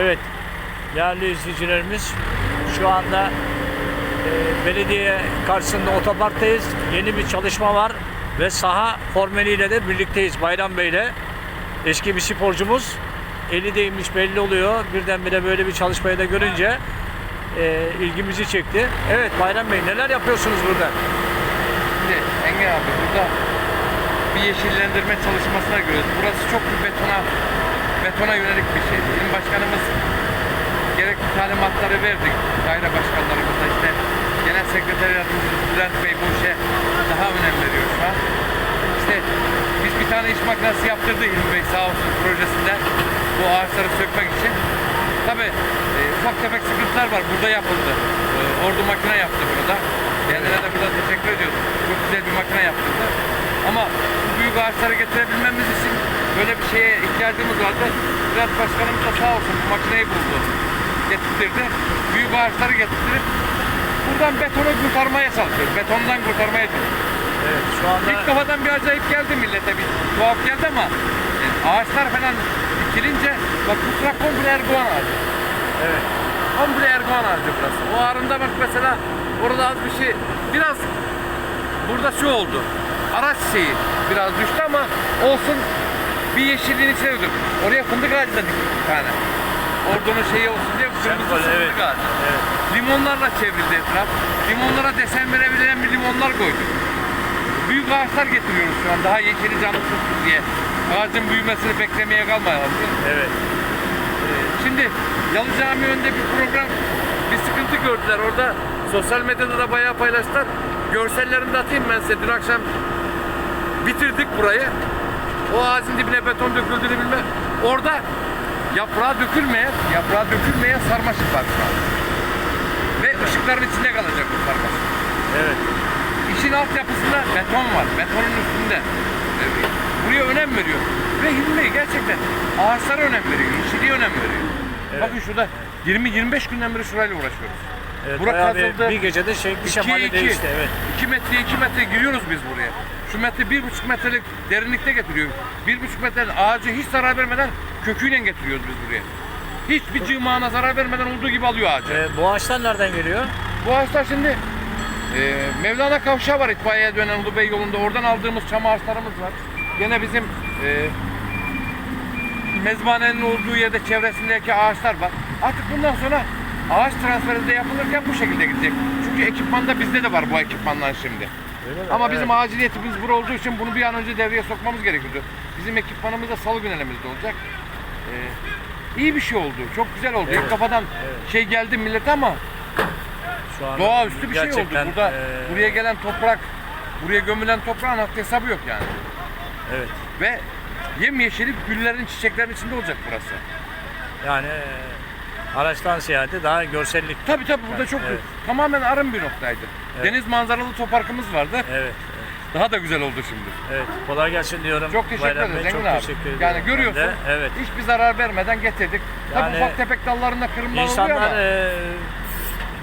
Evet, değerli izleyicilerimiz şu anda e, belediye karşısında otoparktayız. Yeni bir çalışma var ve saha formeliyle de birlikteyiz Bayram Bey'le. Eski bir sporcumuz. Eli değmiş belli oluyor. Birdenbire böyle bir çalışmayı da görünce e, ilgimizi çekti. Evet Bayram Bey neler yapıyorsunuz burada? Şimdi Engin abi burada bir yeşillendirme çalışmasına giriyoruz. Burası çok bir betona betona yönelik bir şey. İl başkanımız gerekli talimatları verdik. Daire başkanlarımıza işte genel sekreter yardımcımız Bülent Bey bu işe daha önem veriyor şu an. İşte biz bir tane iş makinesi yaptırdı İlmi Bey sağ olsun projesinde bu ağaçları sökmek için. Tabi ufak tefek sıkıntılar var. Burada yapıldı. E, ordu makine yaptı burada. Kendine de burada teşekkür ediyoruz. Çok güzel bir makine yaptırdı. Ama bu büyük ağaçları getirebilmemiz için böyle bir şeye ihtiyacımız vardı. Bülent Başkanımız da sağ olsun bu makineyi buldu. Getirtirdi. Büyük ağaçları getirtirip buradan betonu kurtarmaya çalışıyoruz. Betondan kurtarmaya çalışıyoruz. Evet şu anda İlk kafadan bir acayip geldi millete bir tuhaf geldi ama ağaçlar falan dikilince bak bu sıra komple erguvan ağacı. evet, Komple erguvan ağacı burası. O arında bak mesela orada az bir şey biraz burada şu oldu. Araç şeyi biraz düştü ama olsun bir yeşilliğin içine dökülür. Oraya fındık ağacı da diktik bir tane. Ordunun şeyi olsun diye kırmızı fındık evet. ağacı. evet. Limonlarla çevrildi etraf. Limonlara desen verebilen bir limonlar koyduk. Büyük ağaçlar getiriyoruz şu an daha yeşili canlı tutsun diye. Ağacın büyümesini beklemeye kalmayalım. evet. Ee, Şimdi Yalı Cami önünde bir program, bir sıkıntı gördüler orada. Sosyal medyada da bayağı paylaştılar. Görsellerini de atayım ben size. Dün akşam bitirdik burayı. O ağacın dibine beton döküldüğünü bilme. Orada yaprağı dökülmeyen, yaprağı dökülmeyen sarmaşık var şu an. Ve ışıkların içinde kalacak bu sarmaşık. Evet. İşin altyapısında beton var. Betonun üstünde. Ee, Buraya önem veriyor. Ve Hilmi gerçekten ağaçlara önem veriyor. Yeşilliğe önem veriyor. Evet. Bakın şurada 20-25 günden beri şurayla uğraşıyoruz. Evet Bura bayağı bir, kazıldı. bir gecede 2'ye şemali 2. değişti. Evet. 2 metre 2 metre giriyoruz biz buraya. Şu metre 1,5 metrelik derinlikte getiriyor. 1,5 metrelik ağacı hiç zarar vermeden köküyle getiriyoruz biz buraya. Hiçbir cığmağına zarar vermeden olduğu gibi alıyor ağacı. Ee, bu ağaçlar nereden geliyor? Bu ağaçlar şimdi e, Mevlana Kavşağı var itfaiyeye dönen Ulubey yolunda. Oradan aldığımız çam ağaçlarımız var. Gene bizim e, mezbahanenin olduğu yerde çevresindeki ağaçlar var. Artık bundan sonra ağaç transferi de yapılırken bu şekilde gidecek. Çünkü ekipmanda bizde de var bu ekipmanlar şimdi. Ama Evet. bizim aciliyetimiz bura olduğu için bunu bir an önce devreye sokmamız gerekiyordu. Bizim ekipmanımız da salı günü elimizde olacak. Ee, iyi bir şey oldu. Çok güzel oldu. Evet, İlk kafadan evet. şey geldi millete ama Şu anda Doğaüstü bir şey oldu. Burada e, buraya gelen toprak, buraya gömülen toprağın haddi hesabı yok yani. Evet. Ve yemyeşillik güllerin, çiçeklerin içinde olacak burası. Yani araçtan seyahati daha görsellik. Tabii tabii burada çok Evet. tamamen arın bir noktaydı. Evet. Deniz manzaralı toparkımız vardı. Evet. evet. Daha da güzel oldu şimdi. Evet. Kolay gelsin diyorum. Çok teşekkür Engin çok abi. teşekkür ediyorum. Yani görüyorsun de. Evet. hiçbir zarar vermeden getirdik. Yani tabii ufak tefek dallarında oluyor İnsanlar ama e,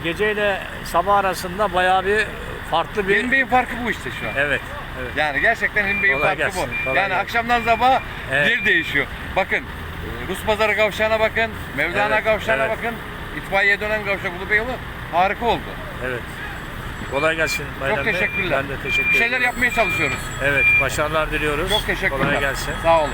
geceyle sabah arasında bayağı bir farklı bir Hilmi Bey'in farkı bu işte şu an. Evet. Evet. Yani gerçekten Hilmi Bey'in Kolay farkı gelsin, bu. kolay yani gelsin. akşamdan sabaha Evet. yer değişiyor. Bakın Rus Pazarı kavşağına bakın, Mevlana Evet, kavşağına evet. bakın, itfaiye dönen kavşak Ulubey yolu harika oldu. Evet. Kolay gelsin Bayram Çok Bey. teşekkürler. Ben de teşekkür Bir şeyler ederim. yapmaya çalışıyoruz. Evet. Başarılar diliyoruz. Çok teşekkürler. Kolay gelsin. Sağ olun.